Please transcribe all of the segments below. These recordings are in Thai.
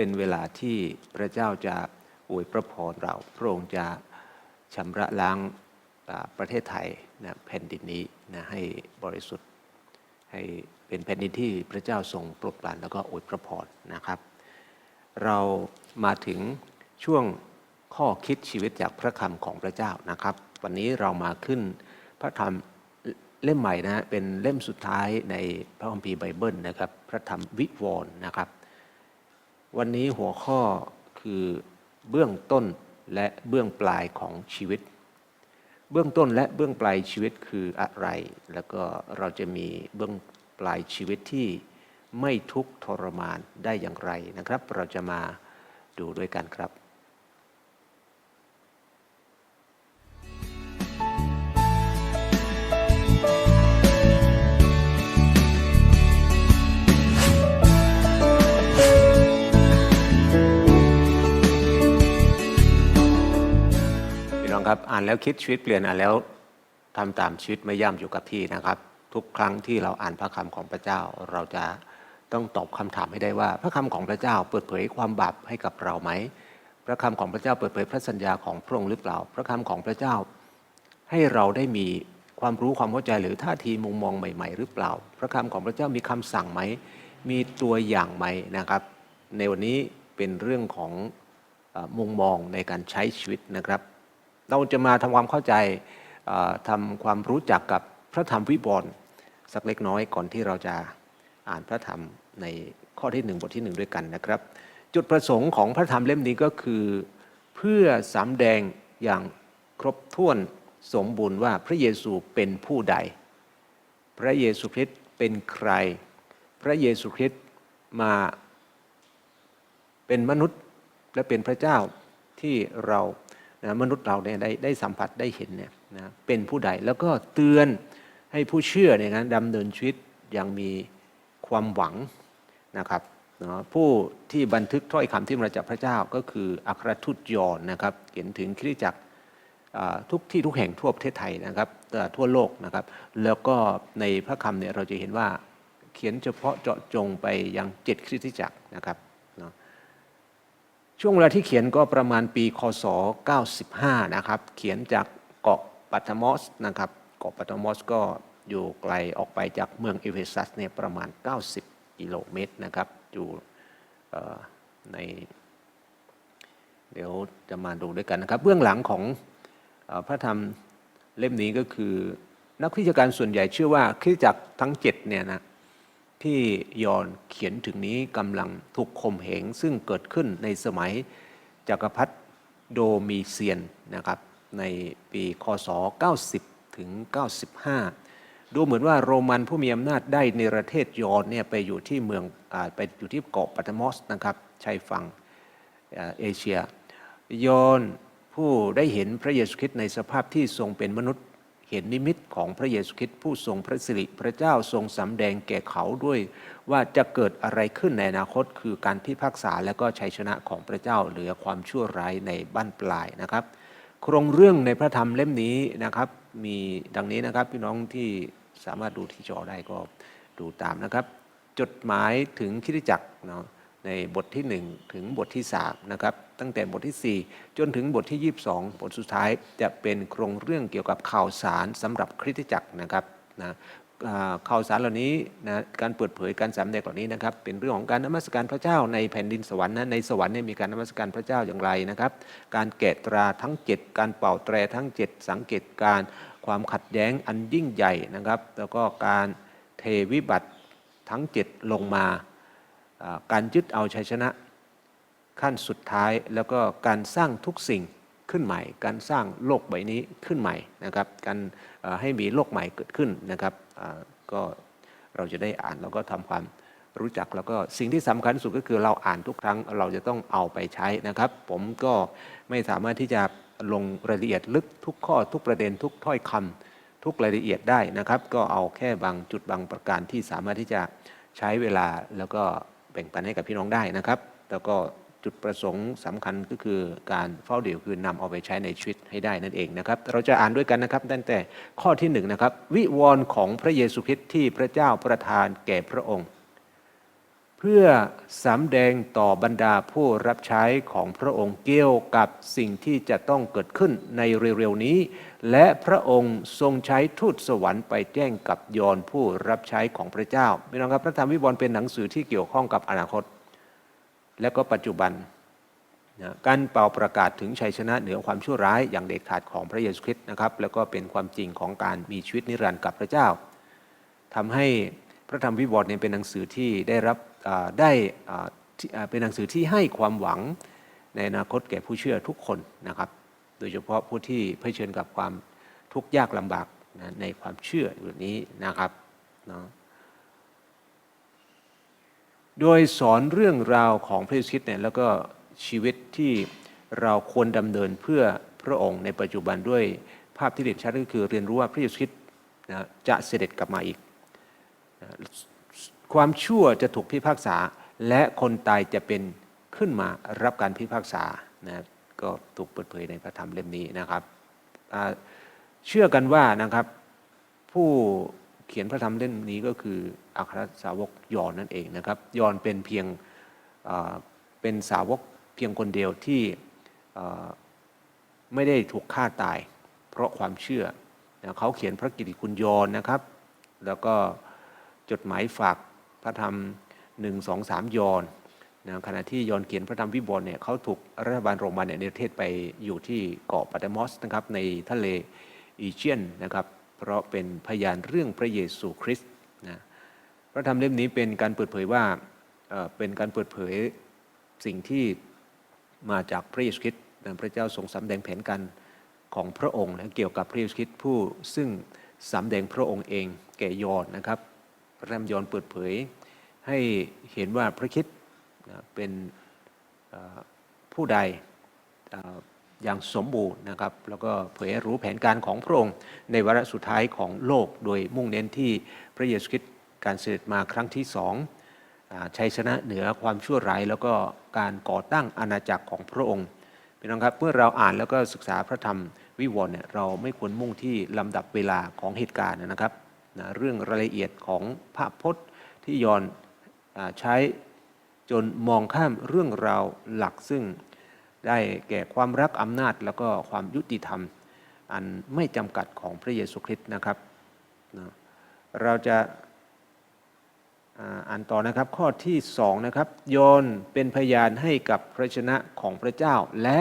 เป็นเวลาที่พระเจ้าจะอวยพระพรเรา พระองค์จะชำระล้างประเทศไทยนะแผ่นดินนี้นะให้บริสุทธิ์ ให้เป็นแผ่นดินที่พระเจ้าทรงโปรดปรานแล้วก็อวยพระพรนะครับ เรามาถึงช่วงข้อคิดชีวิตจากพระคำของพระเจ้านะครับ วันนี้เรามาขึ้นพระธรรมเล่มใหม่นะฮะเป็นเล่มสุดท้ายในพระคัมภีร์ไบเบิลนะครับ พระธรรมวิวรณ์นะครับ วันนี้หัวข้อคือเบื้องต้นและเบื้องปลายของชีวิต เบื้องต้นและเบื้องปลายชีวิตคืออะไร แล้วก็เราจะมีเบื้องปลายชีวิตที่ไม่ทุกข์ทรมานได้อย่างไรนะครับ เราจะมาดูด้วยกันครับานแล้วคิดชีวิตเปลี่ยนอ่านแล้วทำตามชีวิตไม่ย่ำอยู่กับที่นะครับ ทุกครั้งที่เราอ่านพระคำของพระเจ้า เราจะต้องตอบคำถามให้ได้ว่า พระคำของพระเจ้าเปิดเผยความบาปให้กับเราไหมพระคำของพระเจ้าเปิดเผยพระสัญญาของพระองค์หรือเปล่า พระคำของพระเจ้า ให้เราได้มีความรู้ความเข้าใจหรือท่าทีมุมมองใหม่ ๆ หรือเปล่า พระคำของพระเจ้ามีคำสั่งไหม มีตัวอย่างไหมนะครับ ในวันนี้เป็นเรื่องของอมุมมองในการใช้ชีวิตนะครับ เราจะมาทำความเข้าใจเอ่อทำความรู้จักกับพระธรรมวิวรณ์สักเล็กน้อยก่อนที่เราจะอ่านพระธรรมในข้อที่หนึ่งบทที่หนึ่งด้วยกันนะครับ จุดประสงค์ของพระธรรมเล่มนี้ก็คือ เพื่อสำแดงอย่างครบถ้วนสมบูรณ์ว่าพระเยซูเป็นผู้ใด พระเยซูคริสต์เป็นใคร พระเยซูคริสต์มาเป็นมนุษย์และเป็นพระเจ้าที่เรา นะมนุษย์เราเนี่ยได้ได้สัมผัสได้เห็นเนี่ยนะเป็นผู้ใดแล้วก็เตือนให้ผู้เชื่อเนี่ยนะดำเนินชีวิตอย่างมีความหวังนะครับนะผู้ที่บันทึกถ้อยคำที่มาจากพระเจ้าก็คืออัครทูตยอนนะครับเขียนถึงคริสตจักรทุกที่ทุกแห่งทั่วประเทศไทยนะครับเอ่ทั่วโลกนะครับ แล้วก็ในพระคำเนี่ยเราจะเห็นว่าเขียนเฉพาะเจาะจงไปยังเจ็ดคริสตจักรนะครับ ช่วงเวลาที่เขียนก็ประมาณปีคศ 95 นะครับ เขียนจากเกาะปัตมอสนะครับเกาะปัตมอสก็อยู่ไกลออกไปจากเมืองเอเฟซัสเนี่ยประมาณ 90 กิโลเมตรนะครับอยู่ใน เดี๋ยวจะมาดูด้วยกันนะครับ เบื้องหลังของอพระธรรมเล่มนี้ก็คือ นักวิชาการส่วนใหญ่เชื่อว่าคริสตจักรทั้งเจ็ดเนี่ยนะ ที่ยอนเขียนถึงนี้กำลังถูกข่มเหงซึ่งเกิดขึ้นในสมัยจักรพรรดิโดมีเซียนนะครับในปีคศ 90 ถึง 95 ดูเหมือนว่าโรมันผู้มีอำนาจได้ในประเทศยอนเนี่ยไปอยู่ที่เมืองอไปอยู่ที่เกาะปัตมอสนะครับชายฝั่งเอเชีย ยอนผู้ได้เห็นพระเยซูคริสต์ในสภาพที่ทรงเป็นมนุษย์ เห็นนิมิตของพระเยซูคริสต์ผู้ทรงพระสิริพระเจ้าทรงสำแดงแก่เขาด้วยว่าจะเกิดอะไรขึ้นในอนาคต คือการพิพากษาและก็ชัยชนะของพระเจ้าเหลือความชั่วร้ายในบ้านปลายนะครับ โครงเรื่องในพระธรรมเล่มนี้นะครับ มีดังนี้นะครับพี่น้องที่สามารถดูที่จอได้ก็ดูตามนะครับ จดหมายถึงคริสตจักรเนาะ ในบทที่ 1 ถึงบทที่3นะครับตั้งแต่บทที่ 4 จนถึงบทที่ 22 บทสุดท้ายจะเป็นโครงเรื่องเกี่ยวกับข่าวสารสำหรับคริสตจักรนะครับนะข่าวสารเหล่านี้นะการเปิดเผยการสำแดงเหล่านี้นะครับเป็นเรื่องของการนมัสการพระเจ้าในแผ่นดินสวรรค์นะในสวรรค์เนี่ยมีการนมัสการพระเจ้าอย่างไรนะครับ การแกะตราทั้ง 7 การเป่าแตรทั้ง 7 สังเกตการความขัดแย้งอันยิ่งใหญ่นะครับ แล้วก็การเทวิบัติทั้ง 7 ลงมา การยึดเอาชัยชนะ ขั้นสุดท้ายแล้วก็การสร้างทุกสิ่งขึ้นใหม่ การสร้างโลกใบนี้ขึ้นใหม่นะครับ การให้มีโลกใหม่เกิดขึ้นนะครับก็เราจะได้อ่านแล้วก็ทำความรู้จักแล้วก็สิ่งที่สำคัญที่สุดก็คือเราอ่านทุกครั้งเราจะต้องเอาไปใช้นะครับ ผมก็ไม่สามารถที่จะลงรายละเอียดลึกทุกข้อทุกประเด็นทุกถ้อยคำทุกรายละเอียดได้นะครับ ก็เอาแค่บางจุดบางประการที่สามารถที่จะใช้เวลาแล้วก็ บ่งปันให้กับพี่น้องได้นะครับ แล้วก็จุดประสงค์สำคัญก็คือการเฝ้าเดี่ยวคือนำเอาไปใช้ในชีวิตให้ได้นั่นเองนะครับ เราจะอ่านด้วยกันนะครับตั้งแต่ข้อที่หนึ่งนะครับวิวรณ์ของพระเยซูคริสต์ที่พระเจ้าประทานแก่พระองค์ เพื่อสำแดงต่อบรรดาผู้รับใช้ของพระองค์เกี่ยวกับสิ่งที่จะต้องเกิดขึ้นในเร็วๆนี้ และพระองค์ทรงใช้ทูตสวรรค์ไปแจ้งกับยอนผู้รับใช้ของพระเจ้าพี่น้องครับพระธรรมวิบวรณ์เป็นหนังสือที่เกี่ยวข้องกับอนาคต และก็ปัจจุบันนะการเป่าประกาศถึงชัยชนะเหนือความชั่วร้ายอย่างเด็ดขาดของพระเยซูคริสต์นะครับ แล้วก็เป็นความจริงของการมีชีวิตนิรันดร์กับพระเจ้าทำให้พระธรรมวิบวรณ์เนี่ยเป็นหนังสือที่ได้รับ ได้เป็นหนังสือที่ให้ความหวังในอนาคตแก่ผู้เชื่อทุกคนนะครับ โดยเฉพาะผู้ที่เผชิญกับความทุกข์ยากลำบากนะในความเชื่ออยู่นี้นะครับเนาะโดยสอนเรื่องราวของพระเยซูคริสต์เนี่ยแล้วก็ชีวิตที่เราควรดำเนินเพื่อพระองค์ในปัจจุบันด้วยภาพที่เด่นชัดก็คือเรียนรู้ว่าพระเยซูคริสต์นะจะเสด็จกลับมาอีกนะ ความชั่วจะถูกพิพากษา และคนตายจะเป็นขึ้นมารับการพิพากษานะก็ถูกเปิดเผยในพระธรรมเล่มนี้นะครับเชื่อกันว่านะครับ ผู้เขียนพระธรรมเล่มนี้ก็คืออัครสาวกยอนนั่นเองนะครับยอนเป็นเพียงเป็นสาวกเพียงคนเดียวที่ไม่ได้ถูกฆ่าตาย เพราะความเชื่อนะเขาเขียนพระกิตติคุณยอนนะครับ แล้วก็จดหมายฝาก ระธรรมหนึ่งสองสามยอนนะขณะที่ยอนเขียนพระธรรมวิบลเนี่ยเขาถูกรัฐบาลโรมันเนี่ยเนรเทศไปอยู่ที่เกาะปาตมอสนะครับในทะเลอีเจียนนะครับเพราะเป็นพยานเรื่องพระเยซูคริสต์นะพระธรรมเล่มนี้เป็นการเปิดเผยว่าเเป็นการเปิดเผยสิ่งที่มาจากพระเยซูคริสต์นะพระเจ้าทรงสำแดงแผนการของพระองค์นะเกี่ยวกับพระเยซูคริสต์ผู้ซึ่งสำแดงพระองค์เองแก่ยอนนะครับพระธรรมยอนเปิดเผย ให้เห็นว่าพระคิดเป็นผู้ใดอย่างสมบูรณ์นะครับ แล้วก็เผยรู้แผนการของพระองค์ ในวาระสุดท้ายของโลก โดยมุ่งเน้นที่พระเยซูคริสต์การเสด็จมาครั้งที่สองอชัยชนะเหนือความชั่วร้ายแล้วก็การก่อตั้งอาณาจักรของพระองค์พี่น้องครับเมื่อเราอ่านแล้วก็ศึกษาพระธรรมวิวรณ์เนี่ยเราไม่ควรมุ่งที่ลำดับเวลาของเหตุการณ์นะครับนะเรื่องรายละเอียดของพระพจน์ที่ยอน ใช้จนมองข้ามเรื่องราวหลักซึ่งได้แก่ความรักอำนาจแล้วก็ความยุติธรรม อันไม่จำกัดของพระเยซูคริสต์นะครับ เราจะอ่าอ่านต่อนะครับข้อที่สองนะครับโยนเป็นพยานให้กับพระชนะของพระเจ้า และ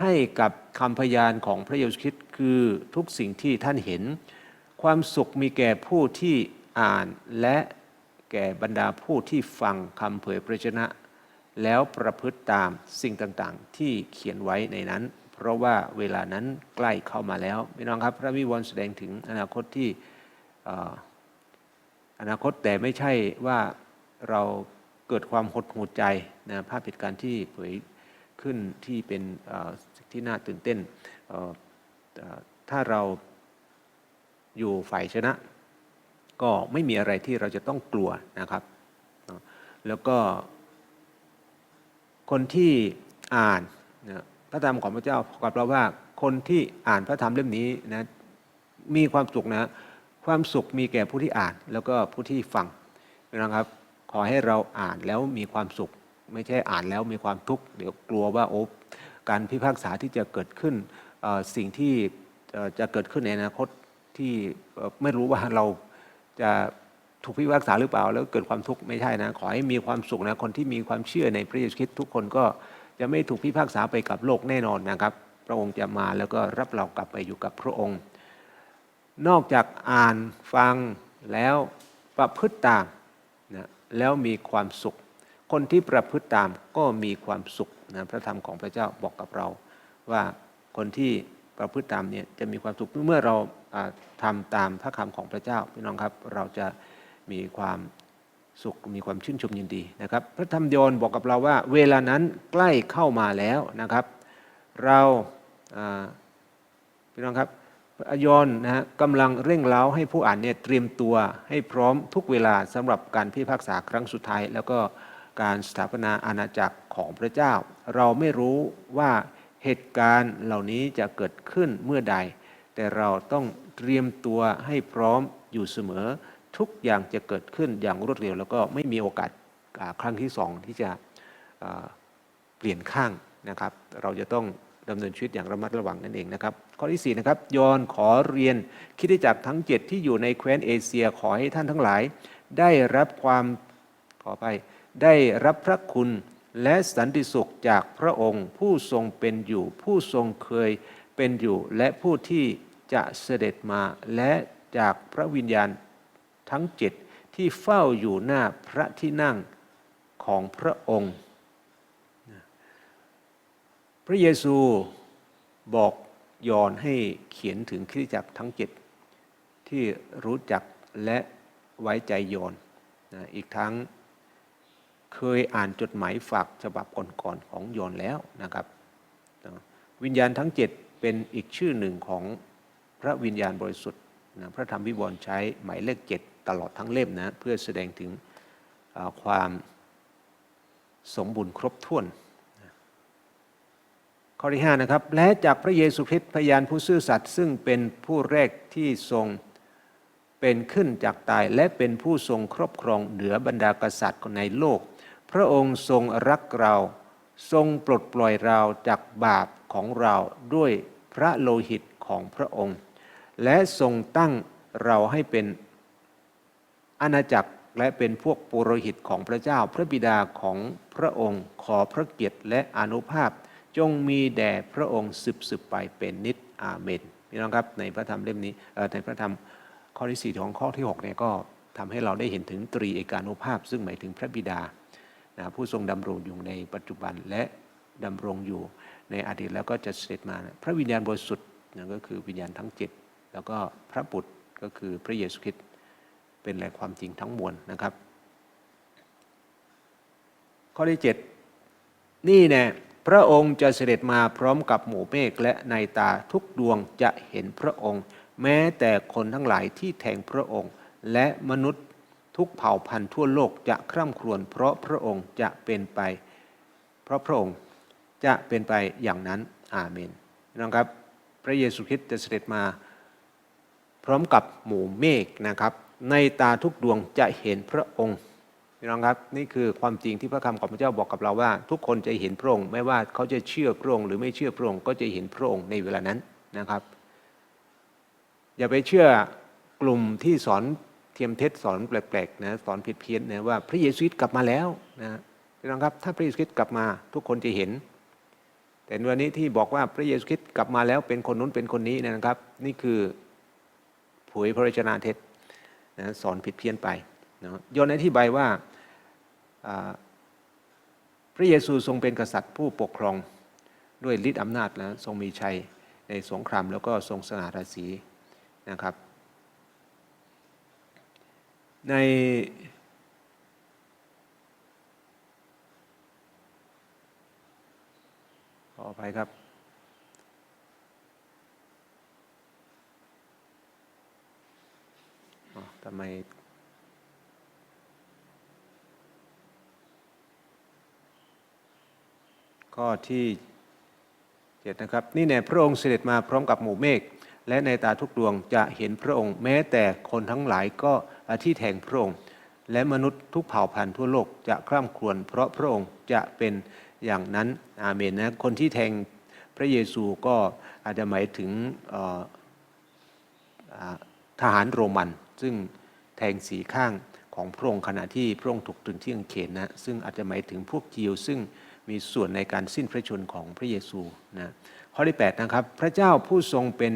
ให้กับคำพยานของพระเยซูคริสต์คือทุกสิ่งที่ท่านเห็น ความสุขมีแก่ผู้ที่อ่านและ แก่บรรดาผู้ที่ฟังคำเผยพระชนะ แล้วประพฤติตามสิ่งต่างๆ ที่เขียนไว้ในนั้น เพราะว่าเวลานั้นใกล้เข้ามาแล้วพี่น้องครับ พระวิวรณ์แสดงถึงอนาคตที่เอ่อนาคตแต่ไม่ใช่ว่าเราเกิดความหดหู่ใจนะภาพเหตุการณ์ที่เผยขึ้นที่เป็นที่น่าตื่นเต้นถ้าเราอยู่ฝ่ายชนะ ก็ไม่มีอะไรที่เราจะต้องกลัวนะครับ แล้วก็ คนที่อ่านนะพระธรรมของพระเจ้าบอกกับเราว่าคนที่อ่านพระธรรมเล่มนี้นะมีความสุขนะความสุขมีแก่ผู้ที่อ่าน แล้วก็ผู้ที่ฟังนะครับ ขอให้เราอ่านแล้วมีความสุข ไม่ใช่อ่านแล้วมีความทุกข์เดี๋ยวกลัวว่าโอ้การพิพากษาที่จะเกิดขึ้นสิ่งที่จะเกิดขึ้นในอนาคตที่ไม่รู้ว่าเรา จะถูกพิพากษาหรือเปล่า แล้วเกิดความทุกข์ไม่ใช่นะ ขอให้มีความสุขนะคนที่มีความเชื่อในพระเยซูคริสต์ทุกคนก็จะไม่ถูกพิพากษาไปกับโลกแน่นอนนะครับ พระองค์จะมาแล้วก็รับเรากลับไปอยู่กับพระองค์ นอกจากอ่านฟังแล้วประพฤติตามนะแล้วมีความสุข คนที่ประพฤติตามก็มีความสุขนะพระธรรมของพระเจ้าบอกกับเรา ว่าคนที่ประพฤติตามเนี่ยจะมีความสุขเมื่อเราอ่า ทำตามพระคำของพระเจ้าพี่น้องครับเราจะมีความสุขมีความชื่นชมยินดีนะครับ พระธรรมโยนบอกกับเราว่า เวลานั้นใกล้เข้ามาแล้วนะครับ เราพี่น้องครับอายอนนะฮะกำลังเร่งเร้าให้ผู้อ่านเนี่ยเตรียมตัวให้พร้อมทุกเวลาสำหรับการพิพากษาครั้งสุดท้าย แล้วก็การสถาปนาอาณาจักรของพระเจ้า เราไม่รู้ว่าเหตุการณ์เหล่านี้จะเกิดขึ้นเมื่อใด แต่เราต้อง เตรียมตัวให้พร้อมอยู่เสมอ ทุกอย่างจะเกิดขึ้นอย่างรวดเร็ว แล้วก็ไม่มีโอกาสครั้งที่สองที่จะเปลี่ยนข้างนะครับ เราจะต้องดำเนินชีวิตอย่างระมัดระวังนั่นเองนะครับ ข้อที่4นะครับยอนขอเรียนคิดจักทั้ง 7 ที่อยู่ในแคว้นเอเชียขอให้ท่านทั้งหลาย ได้รับความขอไปได้รับพระคุณและสันติสุขจากพระองค์ ผู้ทรงเป็นอยู่ ผู้ทรงเคยเป็นอยู่และผู้ที่ จะเสด็จมาและจากพระวิญญาณทั้งเจ็ดที่เฝ้าอยู่หน้าพระที่นั่งของพระองค์ พระเยซูบอกยอนให้เขียนถึงคริสตจักรทั้งเจ็ดที่รู้จักและไว้ใจยอนนะอีกทั้งเคยอ่านจดหมายฝากฉบับก่อนๆของยอนแล้วนะครับ วิญญาณทั้งเจ็ดเป็นอีกชื่อหนึ่งของ พระวิญญาณบริสุทธิ์นะพระธรรมวิวรณ์ใช้หมายเลขเจ็ดตลอดทั้งเล่มนะเพื่อแสดงถึงความสมบูรณ์ครบถ้วน ข้อที่5นะครับและจากพระเยซูคริสต์พยานผู้ซื่อสัตย์ซึ่งเป็นผู้แรกที่ทรงเป็นขึ้นจากตายและเป็นผู้ทรงครอบครองเหนือบรรดากษัตริย์ในโลก พระองค์ทรงรักเราทรงปลดปล่อยเราจากบาปของเราด้วยพระโลหิตของพระองค์ และทรงตั้งเราให้เป็นอาณาจักรและเป็นพวกปุโรหิตของพระเจ้าพระบิดาของพระองค์ ขอพระเกียรติและอนุภาพ จงมีแด่พระองค์สืบสืบไปเป็นนิจอาเมนพี่น้องครับในพระธรรมเล่มนี้ในพระธรรมข้อที่4ของข้อที่6เนี่ยก็ทำให้เราได้เห็นถึงตรีเอกานุภาพ ซึ่งหมายถึงพระบิดานะผู้ทรงดำรงอยู่ในปัจจุบันและดำรงอยู่ในอดีตแล้วก็จะเสด็จมา พระวิญญาณบริสุทธิ์นะก็คือวิญญาณทั้งเจ็ด แล้วก็พระบุตรก็คือพระเยซูคริสต์เป็นแหล่งความจริงทั้งมวลนะครับ ข้อที่ 7 นี่แน่พระองค์จะเสด็จมาพร้อมกับหมู่เมฆและในตาทุกดวงจะเห็นพระองค์ แม้แต่คนทั้งหลายที่แทงพระองค์ และมนุษย์ทุกเผ่าพันธุ์ทั่วโลกจะคร่ำครวญเพราะพระองค์จะเป็นไป เพราะพระองค์จะเป็นไปอย่างนั้นอาเมนน้องครับ พระเยซูคริสต์จะเสด็จมา พร้อมกับหมู่เมฆนะครับ ในตาทุกดวงจะเห็นพระองค์พี่น้องครับนี่คือความจริงที่พระคำของพระเจ้าบอกกับเราว่า ทุกคนจะเห็นพระองค์ไม่ว่าเขาจะเชื่อพระองค์หรือไม่เชื่อพระองค์ก็จะเห็นพระองค์ในเวลานั้นนะครับ อย่าไปเชื่อกลุ่มที่สอนเทียมเท็จสอนแปลกๆนะสอนผิดเพี้ยนนะว่าพระเยซูคริสต์กลับมาแล้วนะพี่น้องครับถ้าพระเยซูคริสต์กลับมาทุกคนจะเห็น แต่ในวันนี้ที่บอกว่าพระเยซูคริสต์กลับมาแล้วเป็นคนนู้นเป็นคนนี้นะครับ นี่คือ ยพระวจนะเท็จนะสอนผิดเพี้ยนไปนะโยนอธิบายว่าพระเยซูทรงเป็นกษัตริย์ผู้ปกครองด้วยฤทธิ์อำนาจนะทรงมีชัยในสงครามแล้วก็ทรงสง่าราศีนะครับ ในขออภัยครับ อ๋อ ทำไม ข้อที่เจ็ดนะครับ นี่แน่พระองค์เสด็จมาพร้อมกับหมู่เมฆและในตาทุกดวงจะเห็นพระองค์ แม้แต่คนทั้งหลายก็อาที่แทงพระองค์ และมนุษย์ทุกเผ่าพันธุ์ทั่วโลกจะคร่ำครวญเพราะพระองค์จะเป็นอย่างนั้นอาเมนนะคนที่แทงพระเยซูก็อาจจะหมายถึงอออ ทหารโรมัน ซึ่งแทงสีข้างของพระองค์ขณะที่พระองค์ถูกตรึงที่กางเขนนะซึ่งอาจจะหมายถึงพวกยิวซึ่งมีส่วนในการสิ้นพระชนม์ของพระเยซูนะข้อที่8นะครับพระเจ้าผู้ทรงเป็น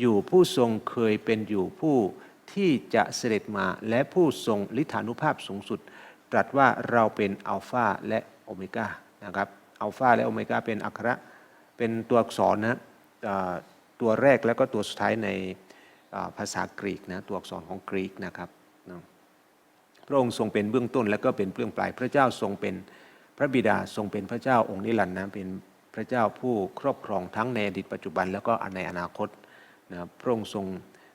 อยู่ผู้ทรงเคยเป็นอยู่ผู้ที่จะเสด็จมาและผู้ทรงฤทธานุภาพสูงสุด ตรัสว่าเราเป็นอัลฟาและโอเมก้านะครับอัลฟาและโอเมก้าเป็นอักขระเป็นตัวอักษรนะตัวแรกแล้วก็ตัวสุดท้ายใน ภาษากรีกนะตัวอักษรของกรีกนะครับพระองค์ทรงเป็นเบื้องต้นและก็เป็นเบื้องปลายพระเจ้าทรงเป็นพระบิดาทรงเป็นพระเจ้าองค์นิรันดร์นะเป็นพระเจ้าผู้ครอบครองทั้งในอดีตปัจจุบันแล้วก็ในอนาคตนะพระองค์ทรง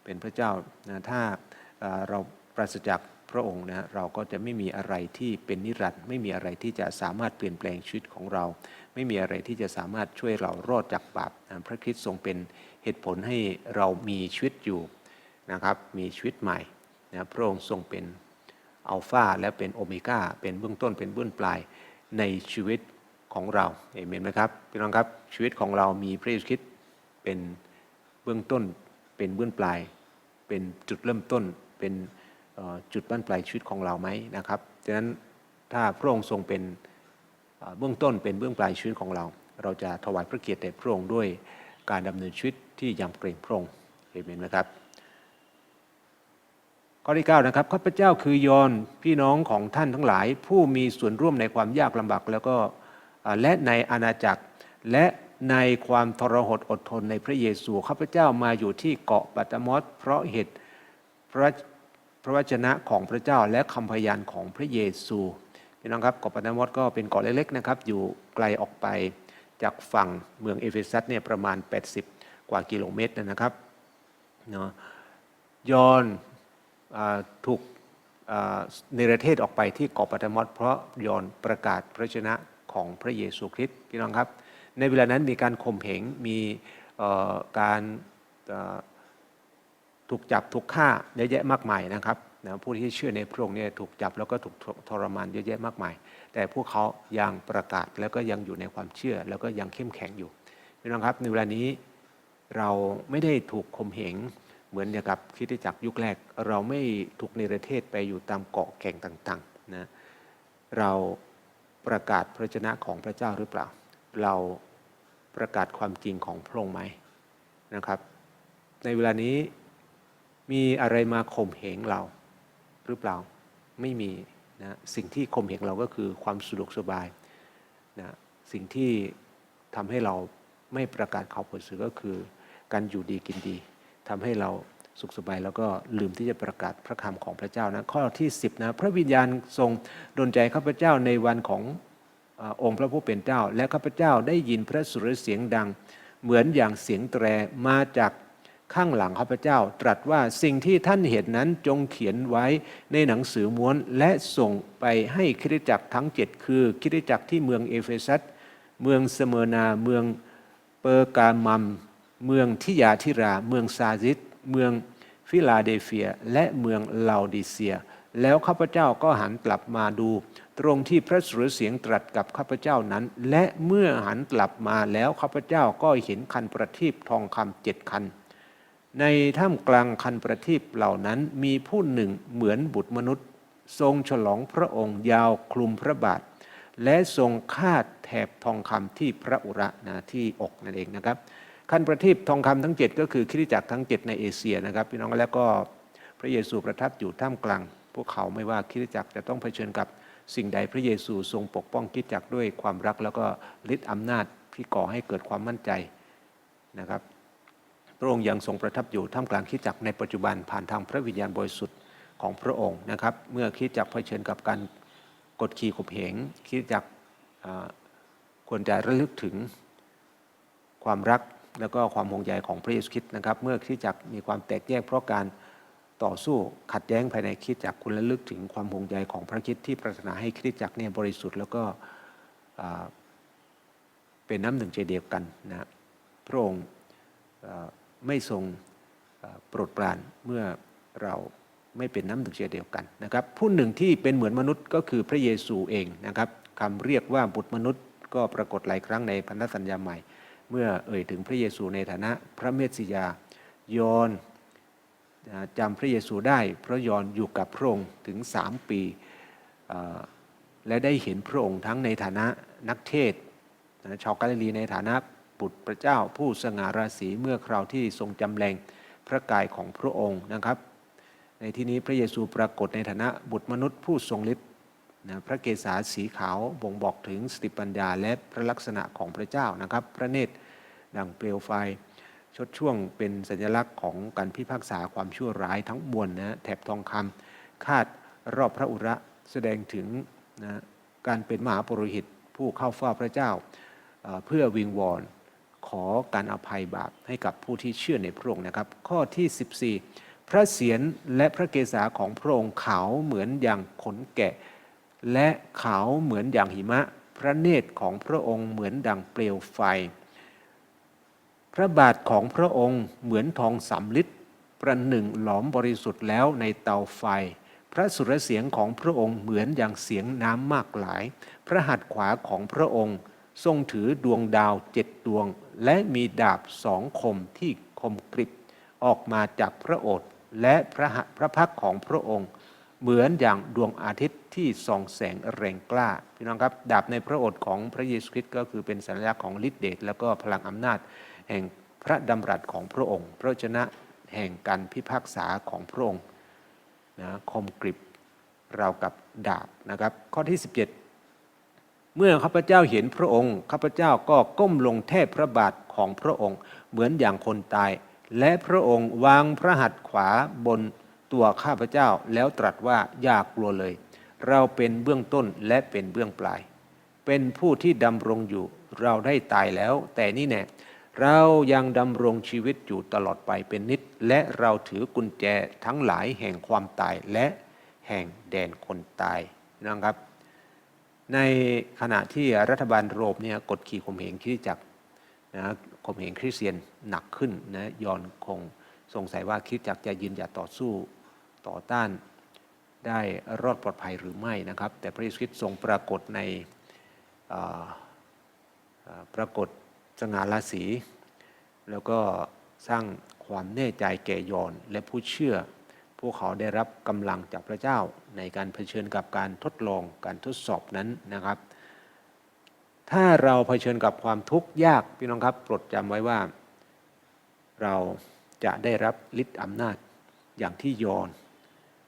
เป็นพระเจ้านะถ้าอ่าเราปราศจากพระองค์นะเราก็จะไม่มีอะไรที่เป็นนิรันดร์ไม่มีอะไรที่จะสามารถเปลี่ยนแปลงชีวิตของเรา ไม่มีอะไรที่จะสามารถช่วยเรารอดจากบาปนะพระคริสต์ทรงเป็น เหตุผลให้เรามีชีวิตอยู่นะครับ มีชีวิตใหม่นะพระองค์ทรงเป็นอัลฟาและเป็นโอเมก้าเป็นเบื้องต้นเป็นเบื้องปลายในชีวิตของเราเอเมนไหมครับพี่น้องครับชีวิตของเรามีพระเยซูคริสต์เป็นเบื้องต้นเป็นเบื้องปลาย เป็นจุดเริ่มต้นเป็นจุดบั้นปลายชีวิตของเราไหมนะครับฉะนั้นถ้าพระองค์ทรงเป็นเอ่อเบื้องต้นเป็นเบื้องปลายชีวิตของเรา เราจะถวายพระเกียรติแด่พระองค์ด้วยการดำเนินชีวิต ที่ยำเกรงพระองค์เอเมนไหมครับ ข้อที่9นะครับข้าพเจ้าคือยอนพี่น้องของท่านทั้งหลาย ผู้มีส่วนร่วมในความยากลำบากแล้วก็และในอาณาจักรและในความทรหดอดทนในพระเยซูข้าพเจ้ามาอยู่ที่เกาะปัตมอสเพราะเหตุพระพระวจนะของพระเจ้าและคำพยานของพระเยซูพี่น้องครับเกาะปัตมอสก็เป็นเกาะเล็กๆนะครับ อยู่ไกลออกไปจากฝั่งเมืองเอเฟซัสเนี่ยประมาณ 80 กว่ากิโลเมตรนะครับเนาะยอนอถูกอ่าเนรเทศออกไปที่เกาะปัตมอสเพราะยอนประกาศพระชนะของพระเยซูคริสต์พี่น้องครับ ในเวลานั้นมีการข่มเหงมีการถูกจับถูกฆ่าเยอะแยะมากมายนะครับนะผู้ที่เชื่อในพระองค์เนี่ยถูกจับแล้วก็ถูกทรมานเยอะแยะมากมาย แต่พวกเขายังประกาศแล้วก็ยังอยู่ในความเชื่อ แล้วก็ยังเข้มแข็งอยู่พี่น้องครับในเวลานี้ เราไม่ได้ถูกข่มเหงเหมือนอย่างกับคริสตจักรยุคแรก เราไม่ถูกเนประเทศไปอยู่ตามเกาะแก่งต่างๆนะเราประกาศพระชนะของพระเจ้าหรือเปล่า เราประกาศความจริงของพระองค์ไหมนะครับ ในเวลานี้มีอะไรมาข่มเหงเราหรือเปล่าไม่มีนะสิ่งที่ข่มเหงเราก็คือความสะดวกสบายนะสิ่งที่ทำให้เราไม่ประกาศข่าวประเสริฐก็คือ การอยู่ดีกินดีทำให้เราสุขสบายแล้วก็ลืมที่จะประกาศพระคำของพระเจ้านะข้อที่ 10นะพระวิญญาณทรงดลใจข้าพเจ้าในวันขององค์พระผู้เป็นเจ้า และข้าพเจ้าได้ยินพระสุรเสียงดัง เหมือนอย่างเสียงแตรมาจากข้างหลังข้าพเจ้า ตรัสว่าสิ่งที่ท่านเห็นนั้นจงเขียนไว้ในหนังสือม้วนและส่งไปให้คริสตจักรทั้งเจ็ดคือคริสตจักรที่เมืองเอเฟซัสเมืองเสเมนาเมืองเปอร์กามัม เมืองทิยาธิรา เมืองซาซิสเมืองฟิลาเดเฟีย และเมืองลาวดิเซีย แล้วข้าพเจ้าก็หันกลับมาดู ตรงที่พระสุรเสียงตรัสกับข้าพเจ้านั้น และเมื่อหันกลับมาแล้วข้าพเจ้าก็เห็นคันประทีปทองคำเจ็ดคัน ในท่ามกลางคันประทีปเหล่านั้นมีผู้หนึ่งเหมือนบุตรมนุษย์ ทรงฉลองพระองค์ยาวคลุมพระบาทและทรงคาดแถบทองคำที่พระอุระนะที่อกนั่นเองนะครับ คันประทีปทองคำทั้ง 7 ก็คือคริสตจักรทั้ง 7 ในเอเชียนะครับพี่น้องแล้วก็พระเยซูประทับอยู่ท่ามกลาง พวกเขาไม่ว่าคริสตจักรจะต้องเผชิญกับสิ่งใดพระเยซูทรงปกป้องคริสตจักรด้วยความรัก แล้วก็ฤทธิ์อำนาจที่ก่อให้เกิดความมั่นใจนะครับพระองค์ยังทรงประทับอยู่ท่ามกลางคริสตจักรในปัจจุบันผ่านทางพระวิญญาณบริสุทธิ์ของพระองค์นะครับ เมื่อคริสตจักรเผชิญกับการกดขี่ข่มเหงคริสตจักรควรจะระลึกถึงความรัก แล้วก็ความห่วงใยของพระเยซูคริสต์นะครับ เมื่อคริสตจักรมีความแตกแยกเพราะการต่อสู้ขัดแย้งภายในคริสตจักรคุณระลึกถึงความห่วงใยของพระคริสต์ที่ปรารถนาให้คริสตจักรเนี่ยบริสุทธิ์แล้วก็เป็นน้ำหนึ่งใจเดียวกันนะพระองค์ไม่ทรงโปรดปรานเมื่อเราไม่เป็นน้ำหนึ่งใจเดียวกันนะครับ ผู้หนึ่งที่เป็นเหมือนมนุษย์ก็คือพระเยซูเองนะครับคำเรียกว่าบุตรมนุษย์ก็ปรากฏหลายครั้งในพันธสัญญาใหม่ เมื่อเอ่ยถึงพระเยซูในฐานะพระเมสสิยายอนนจำพระเยซูได้ เพราะยอนอยู่กับพระองค์ถึงสามปีและได้เห็นพระองค์ทั้งในฐานะนักเทศชาวกาลิลีในฐานะบุตรพระเจ้าผู้สง่าราศีเมื่อคราวที่ทรงจำแรงพระกายของพระองค์นะครับ ในที่นี้พระเยซูปรากฏในฐานะบุตรมนุษย์ผู้ทรงฤทธิ์ นะพระเกศาสีขาวบ่งบอกถึงสติปัญญาและพระลักษณะของพระเจ้านะครับ พระเนตรดังเปลวไฟ ชดช่วงเป็นสัญลักษณ์ของการพิพากษาความชั่วร้ายทั้งมวลนะแถบทองคำคาดรอบพระอุระแสดงถึงนะการเป็นมหาปุโรหิตผู้เข้าเฝ้าพระเจ้าเอ่อเพื่อวิงวอนขอการอภัยบาปให้กับผู้ที่เชื่อในพระองค์นะครับ ข้อที่ 14 พระเศียรและพระเกศาของพระองค์ขาวเหมือนอย่างขนแกะ และขาวเหมือนอย่างหิมะ พระเนตรของพระองค์เหมือนดังเปลวไฟ พระบาทของพระองค์เหมือนทองสำลิดประหนึ่งหลอมบริสุทธิ์แล้วในเตาไฟ พระสุรเสียงของพระองค์เหมือนอย่างเสียงน้ำมากหลาย พระหัตถ์ขวาของพระองค์ ทรงถือดวงดาวเจ็ดดวง และมีดาบสองคมที่คมกริบออกมาจากพระโอษฐ์และพระหัตถ์พระพักของพระองค์ เหมือนอย่างดวงอาทิตย์ที่ส่องแสงแรงกล้าพี่น้องครับดาบในพระโอษฐ์ของพระเยซูคริสต์ก็คือเป็นสัญลักษณ์ของฤทธิเดชแล้วก็พลังอำนาจ แห่งพระดำรัสของพระองค์ พระชนะแห่งการพิพากษาของพระองค์นะคมกริบราวกับดาบนะครับ ข้อที่ 17 เมื่อข้าพเจ้าเห็นพระองค์ข้าพเจ้าก็ก้มลงแทบพระบาทของพระองค์ เหมือนอย่างคนตาย และพระองค์วางพระหัตถ์ขวาบน ตัวข้าพเจ้าแล้วตรัสว่าอย่ากลัวเลย เราเป็นเบื้องต้นและเป็นเบื้องปลาย เป็นผู้ที่ดำรงอยู่ เราได้ตายแล้ว แต่นี่แน่เรายังดำรงชีวิตอยู่ตลอดไปเป็นนิด และเราถือกุญแจทั้งหลายแห่งความตายและแห่งแดนคนตายนะครับ ในขณะที่รัฐบาลโรมเนี่ยกดขี่ข่มเหงคริสตจักรนะข่มเหงคริสเตียนหนักขึ้นนะยอนคงสงสัยว่าคริสตจักรจะยืนหยัดต่อสู้ ต่อต้านได้รอดปลอดภัยหรือไม่นะครับ แต่พระเยซูคริสต์ทรงปรากฏในปรากฏสง่าราศี แล้วก็สร้างความแน่ใจแก่ยอนและผู้เชื่อ พวกเขาได้รับกำลังจากพระเจ้าในการเผชิญกับการทดลองการทดสอบนั้นนะครับ ถ้าเราเผชิญกับความทุกข์ยากพี่น้องครับโปรดจำไว้ว่า เราจะได้รับฤทธิ์อำนาจอย่างที่ยอน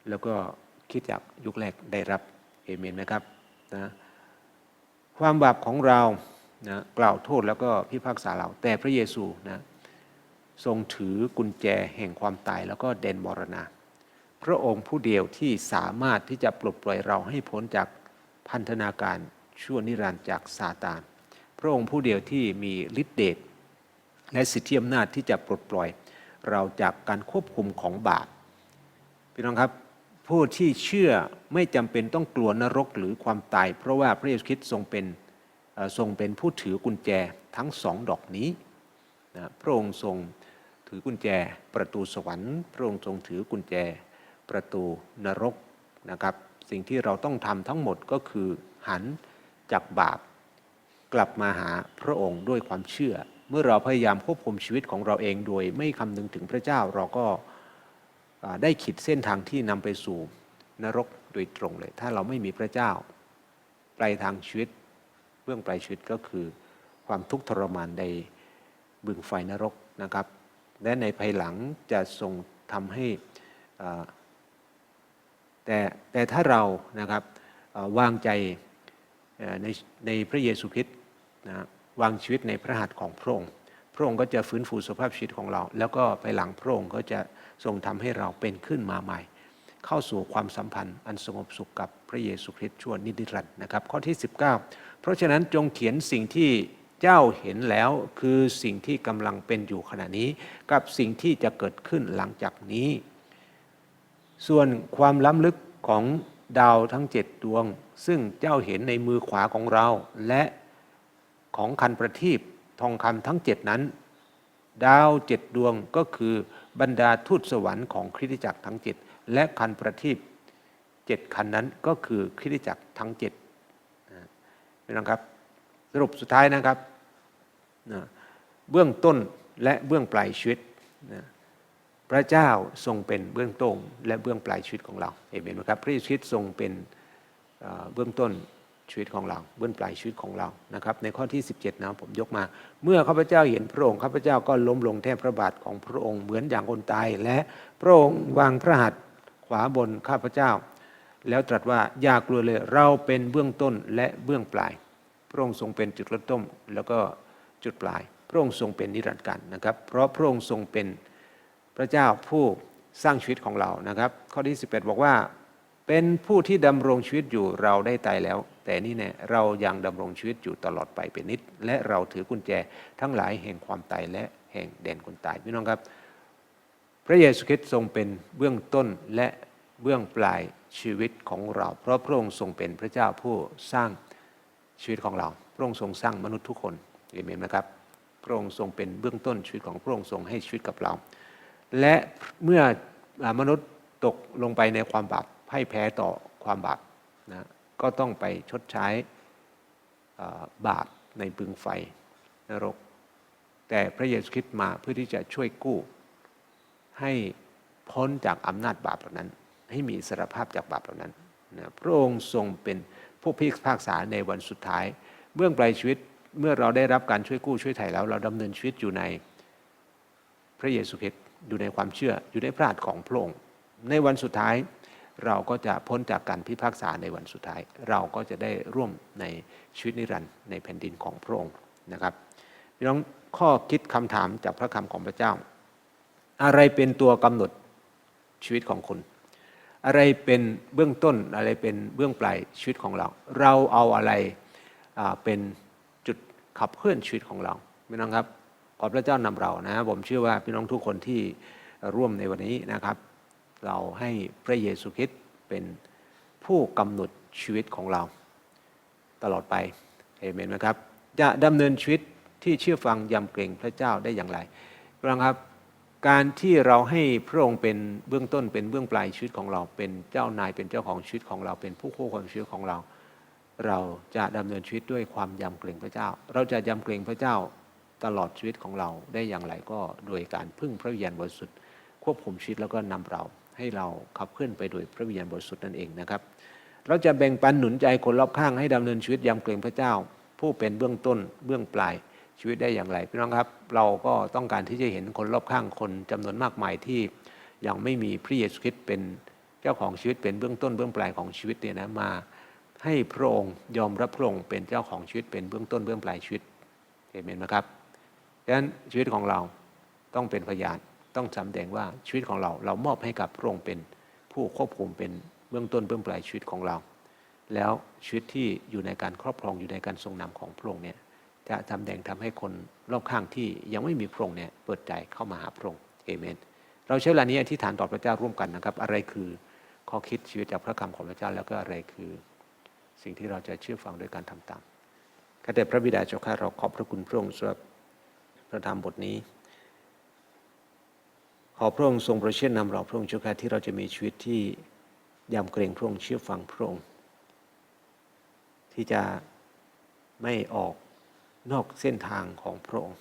แล้วก็คิดจากยุคแรกได้รับเอเมนไหมครับนะความบาปของเรานะกล่าวโทษแล้วก็พิพากษาเรา แต่พระเยซูนะทรงถือกุญแจแห่งความตายแล้วก็เดนมรณะพระองค์ผู้เดียวที่สามารถที่จะปลดปล่อยเราให้พ้นจากพันธนาการชั่วนิรันดร์จากซาตาน พระองค์ผู้เดียวที่มีฤทธิเดชและสิทธิอำนาจที่จะปลดปล่อยเราจากการควบคุมของบาปพี่น้องครับ ผู้ที่เชื่อไม่จำเป็นต้องกลัวนรกหรือความตาย เพราะว่าพระเยซูคริสต์ทรงเป็นทรงเป็นผู้ถือกุญแจทั้งสองดอกนี้นะพระองค์ทรงถือกุญแจประตูสวรรค์ พระองค์ทรงถือกุญแจประตูนรกนะครับสิ่งที่เราต้องทำทั้งหมดก็คือหันจากบาปกลับมาหาพระองค์ด้วยความเชื่อ เมื่อเราพยายามควบคุมชีวิตของเราเองโดยไม่คำนึงถึงพระเจ้าเราก็ ได้ขีดเส้นทางที่นำไปสู่นรกโดยตรงเลย ถ้าเราไม่มีพระเจ้าปลายทางชีวิต เบื้องปลายชีวิตก็คือ ความทุกข์ทรมานในบึงไฟนรกนะครับ และในภายหลังจะทรงทำให้แต่แต่ถ้าเรานะครับวางใจในในพระเยซูคริสต์นะวางชีวิตในพระหัตถ์ของพระองค์ พระองค์ก็จะฟื้นฟูสภาพชีวิตของเรา แล้วก็ภายหลังพระองค์ก็จะ ทรงทำให้เราเป็นขึ้นมาใหม่ เข้าสู่ความสัมพันธ์อันสงบสุขกับพระเยซูคริสต์ชั่วนิรันดร์นะครับ ข้อที่ 19 เพราะฉะนั้นจงเขียนสิ่งที่เจ้าเห็นแล้วคือสิ่งที่กำลังเป็นอยู่ขณะนี้ กับสิ่งที่จะเกิดขึ้นหลังจากนี้ ส่วนความล้ำลึกของดาวทั้งเจ็ดดวง ซึ่งเจ้าเห็นในมือขวาของเรา และของคันประทีปทองคำทั้งเจ็ดนั้น ดาวเจ็ดดวงก็คือ บรรดาทูตสวรรค์ของคริสตจักรทั้งเจ็ดและคันประทีปเจ็ดคันนั้นก็คือคริสตจักรทั้งเจ็ดนะน้องครับสรุปสุดท้ายนะครับนะเบื้องต้นและเบื้องปลายชีวิตนะพระเจ้าทรงเป็นเบื้องต้นและเบื้องปลายชีวิตของเราเอเมนไหมครับพระเยซูคริสต์ทรงเป็นเบื้องต้น ชีวิตของเราเบื้องปลายชีวิตของเรานะครับในข้อที่ 17 นะผมยกมา เมื่อข้าพเจ้าเห็นพระองค์ข้าพเจ้าก็ล้มลงแทบพระบาทของพระองค์เหมือนอย่างคนตายและพระองค์วางพระหัตถ์ขวาบนข้าพเจ้า แล้วตรัสว่าอย่ากลัวเลยเราเป็นเบื้องต้นและเบื้องปลาย พระองค์ทรงเป็นจุดเริ่มต้นแล้วก็จุดปลาย พระองค์ทรงเป็นนิรันดร์การนะครับ เพราะพระองค์ทรงเป็นพระเจ้าผู้สร้างชีวิตของเรานะครับ ข้อที่ 11 บอกว่า เป็นผู้ที่ดำรงชีวิตอยู่เราได้ตายแล้ว แต่นี่แน่เรายังดำรงชีวิตอยู่ตลอดไปเป็นนิด และเราถือกุญแจทั้งหลายแห่งความตายและแห่งแดนคนตายพี่น้องครับ พระเยซูคริสต์ทรงเป็นเบื้องต้นและเบื้องปลายชีวิตของเรา เพราะพระองค์ทรงเป็นพระเจ้าผู้สร้างชีวิตของเรา พระองค์ทรงสร้างมนุษย์ทุกคนเอเมนนะครับ พระองค์ทรงเป็นเบื้องต้นชีวิตของพระองค์ทรงให้ชีวิตกับเรา และเมื่อมนุษย์ตกลงไปในความบาปภพ่ายแพ้ต่อความบาปนะ ก็ต้องไปชดใช้บาปในบึงไฟนรก แต่พระเยซูคริสต์มาเพื่อที่จะช่วยกู้ ให้พ้นจากอำนาจบาปเหล่านั้น ให้มีอิสรภาพจากบาปเหล่านั้นนะพระองค์ทรงเป็นผู้พิพากษาในวันสุดท้าย เบื้องปลายชีวิตเมื่อเราได้รับการช่วยกู้ช่วยไถ่แล้ว เราดำเนินชีวิตอยู่ในพระเยซูคริสต์อยู่ในความเชื่ออยู่ในพระหัตถ์ของพระองค์ในวันสุดท้าย เราก็จะพ้นจากการพิพากษาในวันสุดท้าย เราก็จะได้ร่วมในชีวิตนิรันดร์ในแผ่นดินของพระองค์นะครับพี่น้องข้อคิดคำถามจากพระคำของพระเจ้า อะไรเป็นตัวกำหนดชีวิตของคุณ อะไรเป็นเบื้องต้นอะไรเป็นเบื้องปลายชีวิตของเรา เราเอาอะไรเป็นจุดขับเคลื่อนชีวิตของเราพี่น้องครับขอพระเจ้านำเรานะผมเชื่อว่าพี่น้องทุกคนที่ร่วมในวันนี้นะครับ เราให้พระเยซูคริสต์เป็นผู้กำหนดชีวิตของเรา ตลอดไปเอเมนไหมครับ จะดำเนินชีวิตที่เชื่อฟังยำเกรงพระเจ้าได้อย่างไรพี่น้องครับ การที่เราให้พระองค์เป็นเบื้องต้นเป็นเบื้องปลายชีวิตของเรา เป็นเจ้านายเป็นเจ้าของชีวิตของเรา เป็นผู้ควบคุมชีวิตของเรา เราจะดำเนินชีวิตด้วยความยำเกรงพระเจ้า เราจะยำเกรงพระเจ้าตลอดชีวิตของเราได้อย่างไรก็โดยการพึ่งพระวิญญาณบริสุทธิ์ควบคุมชีวิตแล้วก็นำเรา ให้เราขับเคลื่อนไปโดยพระวิญญาณบริสุทธิ์นั่นเองนะครับ เราจะแบ่งปันหนุนใจคนรอบข้างให้ดำเนินชีวิตยำเกรงพระเจ้า ผู้เป็นเบื้องต้นเบื้องปลายชีวิตได้อย่างไรพี่น้องครับ เราก็ต้องการที่จะเห็นคนรอบข้างคนจำนวนมากมายที่ยังไม่มีพระเยซูคริสต์เป็นเจ้าของชีวิตเป็นเบื้องต้นเบื้องปลายของชีวิตเนี่ยนะมา ให้พระองค์ยอมรับพระองค์เป็นเจ้าของชีวิตเป็นเบื้องต้นเบื้องปลายชีวิตเห็นไหมครับดังนั้นชีวิตของเราต้องเป็นพยาน ต้องสำแดงว่าชีวิตของเราเรามอบให้กับพระองค์เป็นผู้ควบคุมเป็นเบื้องต้นเบื้องปลายชีวิตของเรา แล้วชีวิตที่อยู่ในการครอบครองอยู่ในการทรงนำของพระองค์เนี่ยจะทำแดงทำให้คนรอบข้างที่ยังไม่มีพระองค์เนี่ยเปิดใจเข้ามาหาพระองค์เอเมน เราใช้เวลานี้อธิษฐานต่อพระเจ้าร่วมกันนะครับ อะไรคือข้อคิดชีวิตจากพระคำของพระเจ้าแล้วก็อะไรคือ สิ่งที่เราจะเชื่อฟังโดยการทำตามข้าแต่พระบิดาเจ้าข้าเราขอบพระคุณพระองค์สำหรับพระธรรมบทนี้ อพระองค์ทรงประเชื่อนำเราพระองค์เจ้าข้าที่เราจะมีชีวิตที่ยำเกรงพระองค์เชื่อฟังพระองค์ที่จะไม่ออกนอกเส้นทางของพระองค์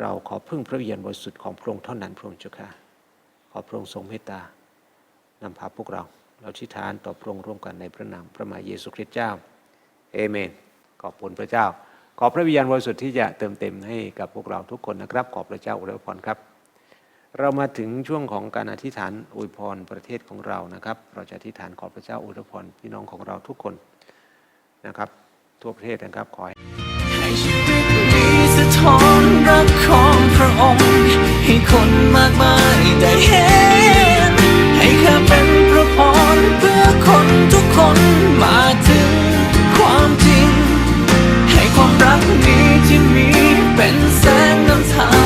เราขอพึ่งพระวิญญาณบริสุทธิ์ของพระองค์เท่านั้นพระองค์เจ้าค่ะขอพระองค์ทรงเมตตานำพาพวกเรา เราชิฐานต่อพระองค์ร่วมกันในพระนามพระมหาเยซูคริสต์เจ้าเอเมนขอบคุณพระเจ้า ขอพระวิญญาณบริสุทธิ์ที่จะเติมเต็มให้กับพวกเราทุกคนนะครับ ขอบพระเจ้าอวยพรครับ เรามาถึงช่วงของการอธิษฐานอวยพรประเทศของเรานะครับ เราจะอธิษฐานขอพระเจ้าอวยพรพี่น้องของเราทุกคนนะครับ ทั่วประเทศนะครับขอให้รักของพระองค์ ให้คนมากมายได้เห็น ให้ข้าเป็นพระพรเพื่อคนทุกคนมาถึงความจริง ให้ความรักนี้ที่มีเป็นแสงนำทาง